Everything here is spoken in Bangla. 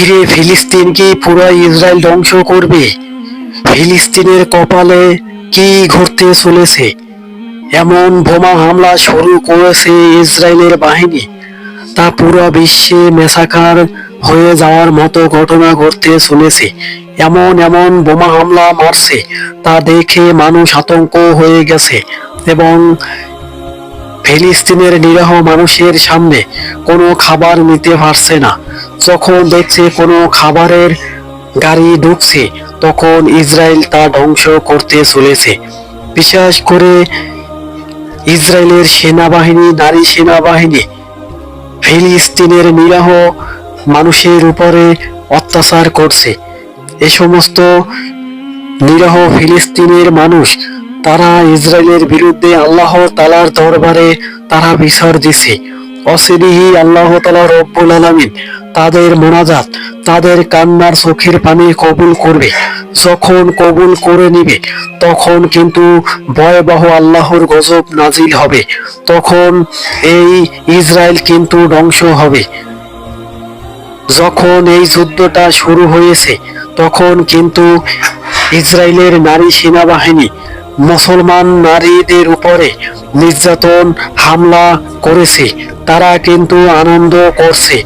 কিরে ফিলিস্তিন কি পুরো ইসরায়েল ধ্বংস করবে। ফিলিস্তিনের কপালে কি ঘটতে চলেছে? এমন বোমা হামলা শুরু করেছে ইসরায়েলের বাহিনী। তা পুরো বিশ্বে মেসাকার হয়ে যাওয়ার মতো ঘটনা ঘটতে চলেছে। এমন এমন বোমা হামলা মারছে, তা দেখে মানুষ আতঙ্ক হয়ে গেছে এবং ফিলিস্তিনের নিরহ মানুষের সামনে কোনো খাবার নিতে পারছে না। যখন দেখছে কোনো খাবারের গাড়ি ঢুকছে, তখন ইসরায়েল তা ধ্বংস করতে চলেছে। বিশেষ করে ইসরায়েলের সেনাবাহিনী, নারী সেনাবাহিনী, ফিলিস্তিনের নিরহ মানুষের উপরে অত্যাচার করছে। এ সমস্ত নিরহ ফিলিস্তিনের মানুষ, তারা ইসরায়েলের বিরুদ্ধে আল্লাহ তালার দরবারে তারা বিচার দিছে। অসিরিহি আল্লাহ তালা রব্বুল আলমিন তাদের মোনাজাত, তাদের কান্নার চোখের পানি কবুল করবে। যখন কবুল করে নিবে, তখন কিন্তু ভয়াবহ আল্লাহর গজব নাজিল হবে। তখন এই ইসরায়েল কিন্তু ধ্বংস হবে। যখন এই যুদ্ধটা শুরু হয়েছে, তখন কিন্তু ইসরায়েলের নারী সেনাবাহিনী, মুসলমান নারীদের উপরে নির্যাতন, হামলা করেছে। তারা কিন্তু আনন্দ করছে।